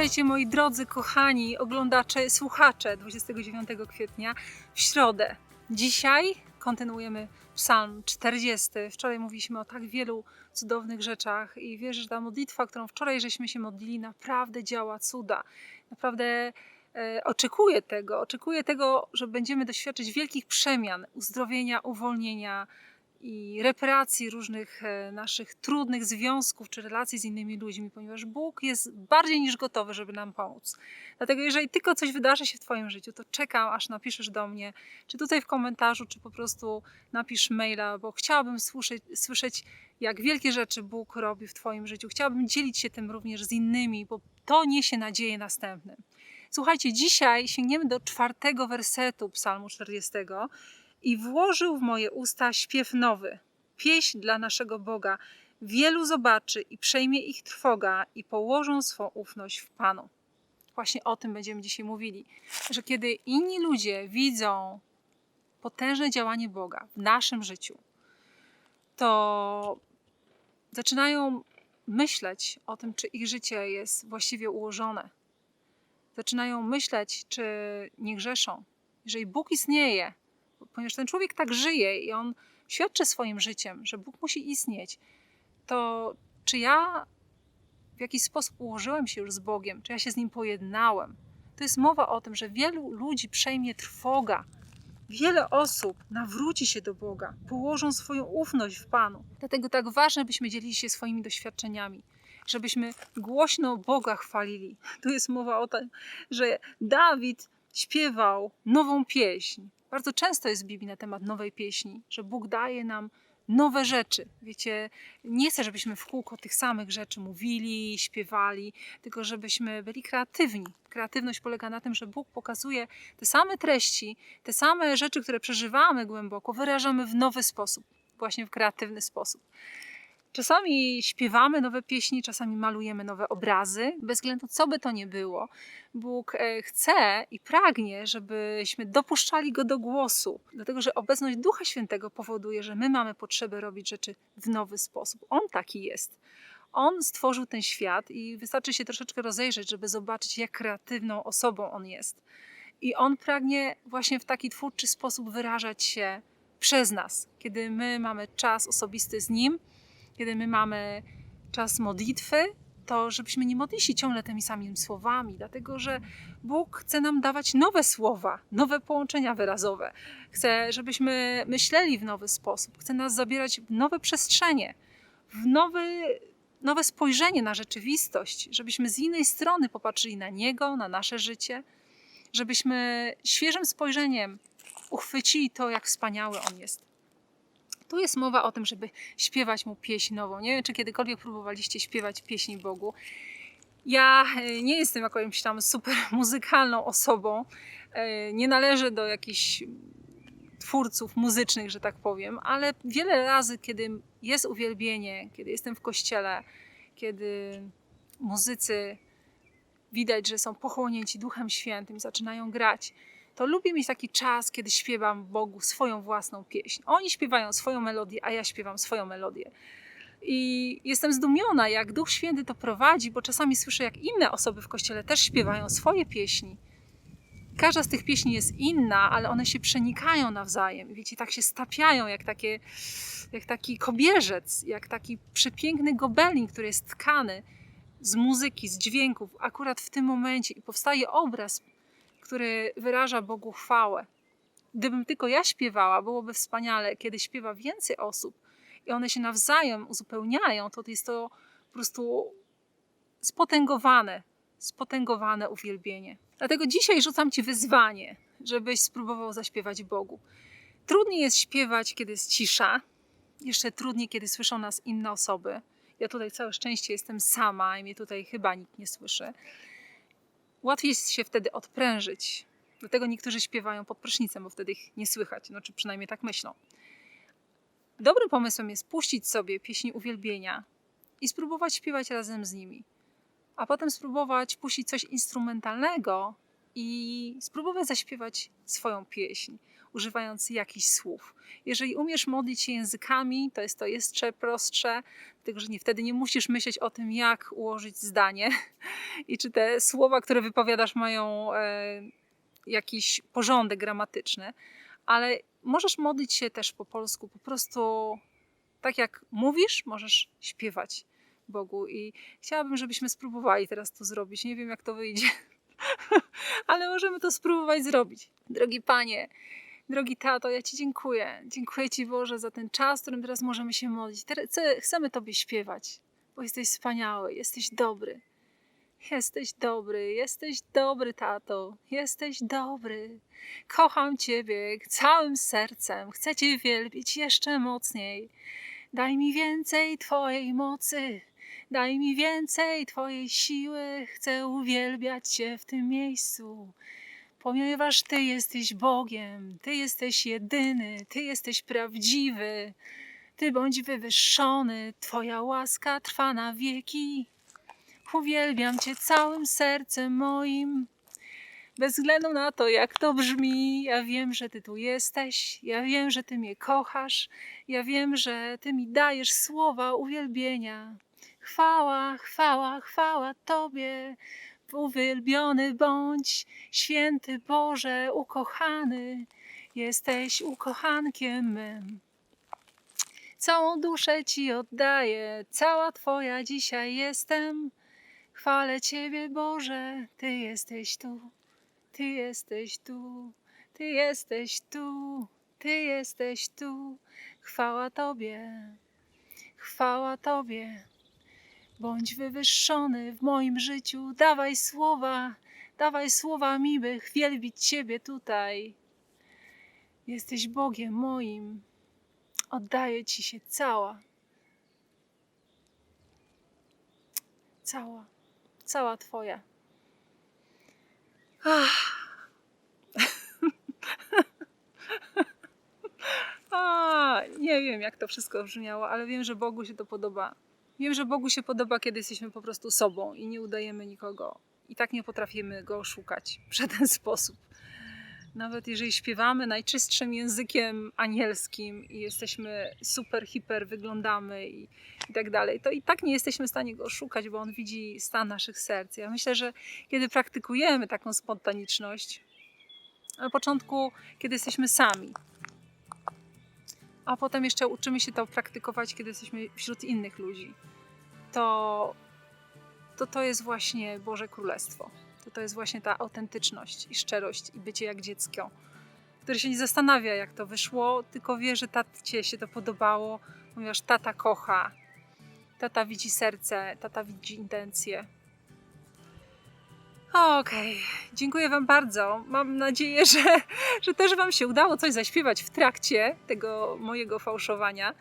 Witajcie moi drodzy, kochani oglądacze, słuchacze 29 kwietnia w środę. Dzisiaj kontynuujemy Psalm 40. Wczoraj mówiliśmy o tak wielu cudownych rzeczach i wierzę, że ta modlitwa, którą wczoraj żeśmy się modlili, naprawdę działa cuda. Naprawdę e, oczekuję tego, oczekuję tego, że będziemy doświadczyć wielkich przemian, uzdrowienia, uwolnienia i reparacji różnych e, naszych trudnych związków czy relacji z innymi ludźmi, ponieważ Bóg jest bardziej niż gotowy, żeby nam pomóc. Dlatego, jeżeli tylko coś wydarzy się w Twoim życiu, to czekam, aż napiszesz do mnie, czy tutaj w komentarzu, czy po prostu napisz maila, bo chciałabym słyszeć, słyszeć jak wielkie rzeczy Bóg robi w Twoim życiu. Chciałabym dzielić się tym również z innymi, bo to niesie nadzieję następnym. Słuchajcie, dzisiaj sięgniemy do czwartego wersetu Psalmu 40 i włożył w moje usta śpiew nowy, pieśń dla naszego Boga. Wielu zobaczy i przejmie ich trwoga i położą swą ufność w Panu. Właśnie o tym będziemy dzisiaj mówili, że kiedy inni ludzie widzą potężne działanie Boga w naszym życiu, to zaczynają myśleć o tym, czy ich życie jest właściwie ułożone. Zaczynają myśleć, czy nie grzeszą. Jeżeli Bóg istnieje, ponieważ ten człowiek tak żyje i on świadczy swoim życiem, że Bóg musi istnieć, to czy ja w jakiś sposób ułożyłem się już z Bogiem, czy ja się z nim pojednałem? To jest mowa o tym, że wielu ludzi przejmie trwoga. Wiele osób nawróci się do Boga, położą swoją ufność w Panu. Dlatego tak ważne, byśmy dzielili się swoimi doświadczeniami, żebyśmy głośno Boga chwalili. Tu jest mowa o tym, że Dawid śpiewał nową pieśń. Bardzo często jest w Biblii na temat nowej pieśni, że Bóg daje nam nowe rzeczy. Wiecie, nie chcę, żebyśmy w kółko tych samych rzeczy mówili, śpiewali, tylko żebyśmy byli kreatywni. Kreatywność polega na tym, że Bóg pokazuje te same treści, te same rzeczy, które przeżywamy głęboko, wyrażamy w nowy sposób, właśnie w kreatywny sposób. Czasami śpiewamy nowe pieśni, czasami malujemy nowe obrazy, bez względu co by to nie było. Bóg e, chce i pragnie, żebyśmy dopuszczali Go do głosu, dlatego że obecność Ducha Świętego powoduje, że my mamy potrzebę robić rzeczy w nowy sposób. On taki jest. On stworzył ten świat i wystarczy się troszeczkę rozejrzeć, żeby zobaczyć, jak kreatywną osobą on jest. I on pragnie właśnie w taki twórczy sposób wyrażać się przez nas, kiedy my mamy czas osobisty z nim kiedy my mamy czas modlitwy, to żebyśmy nie modlili się ciągle tymi samymi słowami, dlatego że Bóg chce nam dawać nowe słowa, nowe połączenia wyrazowe. Chce, żebyśmy myśleli w nowy sposób, chce nas zabierać w nowe przestrzenie, w nowy, nowe spojrzenie na rzeczywistość, żebyśmy z innej strony popatrzyli na Niego, na nasze życie, żebyśmy świeżym spojrzeniem uchwycili to, jak wspaniały On jest. Tu jest mowa o tym, żeby śpiewać mu pieśń nową. Nie wiem, czy kiedykolwiek próbowaliście śpiewać pieśni Bogu. Ja e, nie jestem jakąś tam super muzykalną osobą. E, nie należę do jakichś twórców muzycznych, że tak powiem, ale wiele razy, kiedy jest uwielbienie, kiedy jestem w kościele, kiedy muzycy widać, że są pochłonięci Duchem Świętym zaczynają grać, to lubię mieć taki czas, kiedy śpiewam Bogu swoją własną pieśń. Oni śpiewają swoją melodię, a ja śpiewam swoją melodię. I jestem zdumiona, jak Duch Święty to prowadzi, bo czasami słyszę, jak inne osoby w kościele też śpiewają swoje pieśni. Każda z tych pieśni jest inna, ale one się przenikają nawzajem. Wiecie, tak się stapiają, jak, takie, jak taki kobierzec, jak taki przepiękny gobelin, który jest tkany z muzyki, z dźwięków, akurat w tym momencie i powstaje obraz który wyraża Bogu chwałę. Gdybym tylko ja śpiewała, byłoby wspaniale, kiedy śpiewa więcej osób i one się nawzajem uzupełniają, to jest to po prostu spotęgowane, spotęgowane uwielbienie. Dlatego dzisiaj rzucam Ci wyzwanie, żebyś spróbował zaśpiewać Bogu. Trudniej jest śpiewać, kiedy jest cisza, jeszcze trudniej, kiedy słyszą nas inne osoby. Ja tutaj całe szczęście jestem sama i mnie tutaj chyba nikt nie słyszy. Łatwiej jest się wtedy odprężyć. Dlatego niektórzy śpiewają pod prysznicem, bo wtedy ich nie słychać, no czy przynajmniej tak myślą. Dobrym pomysłem jest puścić sobie pieśni uwielbienia i spróbować śpiewać razem z nimi. A potem spróbować puścić coś instrumentalnego i spróbować zaśpiewać swoją pieśń. Używając jakichś słów. Jeżeli umiesz modlić się językami, to jest to jeszcze prostsze, dlatego że nie, wtedy nie musisz myśleć o tym, jak ułożyć zdanie i czy te słowa, które wypowiadasz, mają e, jakiś porządek gramatyczny, ale możesz modlić się też po polsku, po prostu tak jak mówisz, możesz śpiewać Bogu. I chciałabym, żebyśmy spróbowali teraz to zrobić. Nie wiem, jak to wyjdzie, ale możemy to spróbować zrobić. Drogi Panie, drogi tato, ja Ci dziękuję. Dziękuję Ci, Boże, za ten czas, w którym teraz możemy się modlić. Chcemy Tobie śpiewać, bo jesteś wspaniały, jesteś dobry. Jesteś dobry, jesteś dobry, tato, jesteś dobry. Kocham Ciebie całym sercem, chcę Cię wielbić jeszcze mocniej. Daj mi więcej Twojej mocy, daj mi więcej Twojej siły, chcę uwielbiać Cię w tym miejscu. Ponieważ Ty jesteś Bogiem, Ty jesteś jedyny, Ty jesteś prawdziwy. Ty bądź wywyższony, Twoja łaska trwa na wieki. Uwielbiam Cię całym sercem moim. Bez względu na to, jak to brzmi, ja wiem, że Ty tu jesteś, ja wiem, że Ty mnie kochasz, ja wiem, że Ty mi dajesz słowa uwielbienia. Chwała, chwała, chwała Tobie. Uwielbiony bądź, święty Boże, ukochany, jesteś ukochankiem mym. Całą duszę Ci oddaję, cała Twoja dzisiaj jestem. Chwalę Ciebie, Boże, Ty jesteś tu, Ty jesteś tu, Ty jesteś tu, Ty jesteś tu. Chwała Tobie, chwała Tobie. Bądź wywyższony w moim życiu, dawaj słowa, dawaj słowa mi, by wielbić Ciebie tutaj. Jesteś Bogiem moim, oddaję Ci się cała. Cała cała Twoja. Ach. A, nie wiem, jak to wszystko brzmiało, ale wiem, że Bogu się to podoba. Wiem, że Bogu się podoba, kiedy jesteśmy po prostu sobą i nie udajemy nikogo. I tak nie potrafimy go oszukać w żaden sposób. Nawet jeżeli śpiewamy najczystszym językiem anielskim i jesteśmy super, hiper, wyglądamy i, i tak dalej, to i tak nie jesteśmy w stanie go oszukać, bo on widzi stan naszych serc. Ja myślę, że kiedy praktykujemy taką spontaniczność, na początku, kiedy jesteśmy sami, a potem jeszcze uczymy się to praktykować, kiedy jesteśmy wśród innych ludzi, to to, to jest właśnie Boże Królestwo to to jest właśnie ta autentyczność i szczerość i bycie jak dziecko, które się nie zastanawia, jak to wyszło, tylko wie, że tacie się to podobało, ponieważ tata kocha, tata widzi serce, tata widzi intencje. Okej, okay. dziękuję Wam bardzo. Mam nadzieję, że, że też Wam się udało coś zaśpiewać w trakcie tego mojego fałszowania.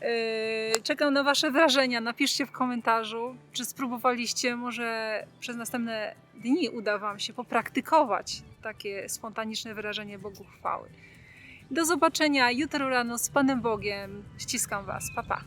Yy, czekam na Wasze wrażenia. Napiszcie w komentarzu, czy spróbowaliście, może przez następne dni uda Wam się popraktykować takie spontaniczne wyrażenie Bogu chwały. Do zobaczenia jutro rano z Panem Bogiem. Ściskam Was. Pa, pa.